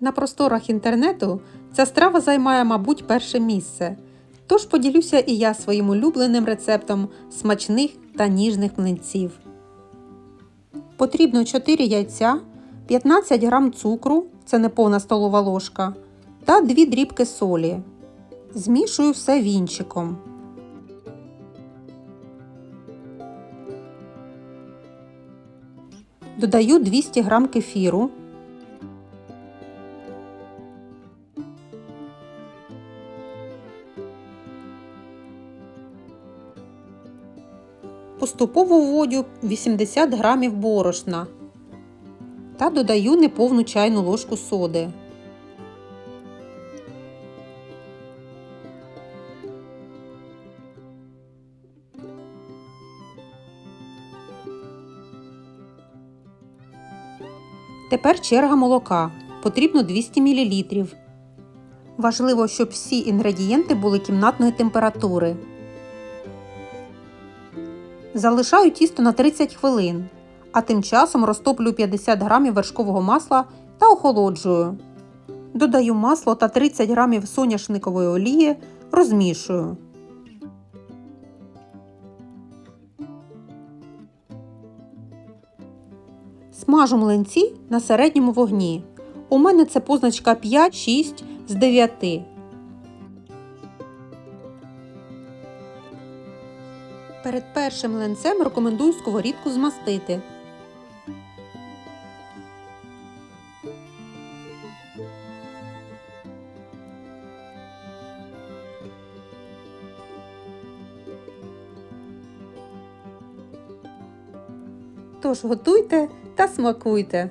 На просторах інтернету ця страва займає, мабуть, перше місце. Тож поділюся і я своїм улюбленим рецептом смачних та ніжних млинців. Потрібно 4 яйця, 15 г цукру, це не повна столова ложка, та 2 дрібки солі. Змішую все вінчиком. Додаю 200 г кефіру. Поступово вводю 80 г борошна та додаю неповну чайну ложку соди. Тепер черга молока. Потрібно 200 мл. Важливо, щоб всі інгредієнти були кімнатної температури. Залишаю тісто на 30 хвилин, а тим часом розтоплю 50 г вершкового масла та охолоджую. Додаю масло та 30 г соняшникової олії, розмішую. Смажу млинці на середньому вогні. У мене це позначка 5-6 з 9. Перед першим млинцем рекомендую сковорідку змастити. Тож готуйте та смакуйте.